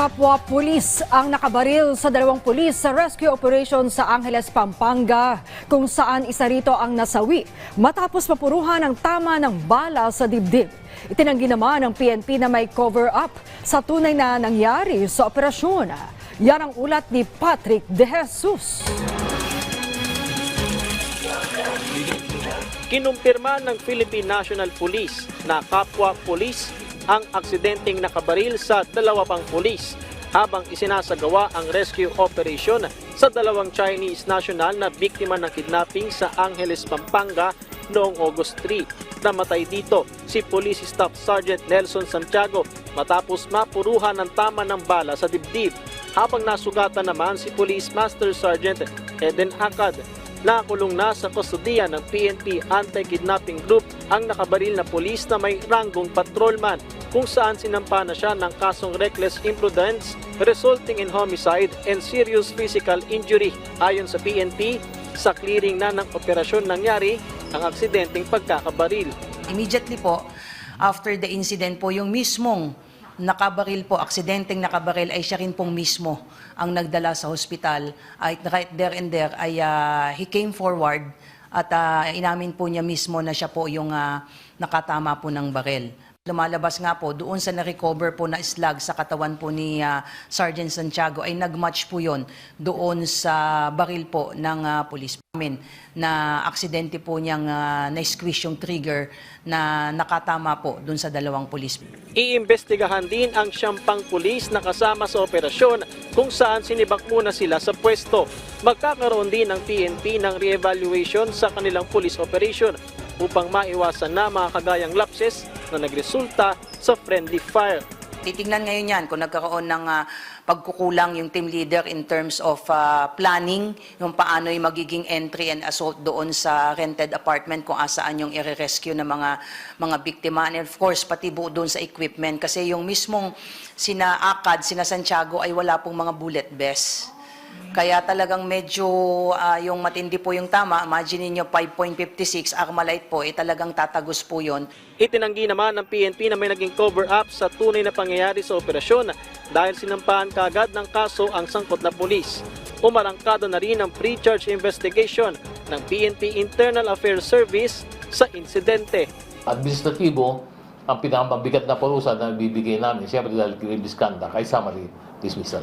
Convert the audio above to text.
Kapwa pulis ang nakabaril sa dalawang pulis sa rescue operation sa Angeles, Pampanga, kung saan isa rito ang nasawi matapos mapuruhan ng tama ng bala sa dibdib. Itinanggi naman ng PNP na may cover-up sa tunay na nangyari sa operasyon. Yan ang ulat ni Patrick De Jesus. Kinumpirma ng Philippine National Police na kapwa pulis ang aksidenteng nakabaril sa dalawa pang pulis habang isinasagawa ang rescue operation sa dalawang Chinese national na biktima ng kidnapping sa Angeles, Pampanga noong August 3. Namatay dito si Police Staff Sergeant Nelson Santiago matapos mapuruhan ng tama ng bala sa dibdib habang nasugatan naman si Police Master Sergeant Eden Akad Nakulong na sa kustodiya ng PNP Anti-Kidnapping Group ang nakabaril na polis na may ranggong patrolman kung saan sinampa na siya ng kasong reckless imprudence resulting in homicide and serious physical injury. Ayon sa PNP, sa clearing na ng operasyon nangyari ang aksidenteng pagkakabaril. Immediately po, after the incident po, yung mismong nakabaril po, aksidenteng nakabaril ay siya rin pong mismo ang nagdala sa hospital. Ay right there and there ay ah, he came forward at ah, inamin po niya mismo na siya po yung ah, nakatama po ng baril. Lumalabas nga po doon sa na-recover po na slug sa katawan po ni ah, Sergeant Santiago ay nag-match po yon doon sa baril po ng ah, police na aksidente po niyang ah, na-squish yung trigger na nakatama po doon sa dalawang police. Iimbestigahan din ang siyampang pulis na kasama sa operasyon kung saan sinibak muna sila sa pwesto. Magkakaroon din ng PNP ng re-evaluation sa kanilang police operation upang maiwasan na mga kagayang lapses na nagresulta sa friendly fire. Titingnan ngayon yan kung nagkaroon ng ah, pagkukulang yung team leader in terms of ah, planning, yung paano yung magiging entry and assault doon sa rented apartment kung asaan yung i-rescue ng mga mga biktima. And of course, pati buo doon sa equipment kasi yung mismong sina Akad, sina Santiago ay wala pong mga bullet vest. Kaya talagang medyo ah, yung matindi po yung tama. Imagine niyo 5.56 Armalite po, eh talagang tatagos po yon. Itinanggi naman ng PNP na may naging cover-up sa tunay na pangyayari sa operasyon dahil sinampahan kagad ng kaso ang sangkot na pulis. Umarangkada na rin ang pre-charge investigation ng PNP Internal Affairs Service sa insidente. administratibo ang pinakamabigat na parusa na bibigay namin, siyempre dahil grave misconduct, ay summary dismissal.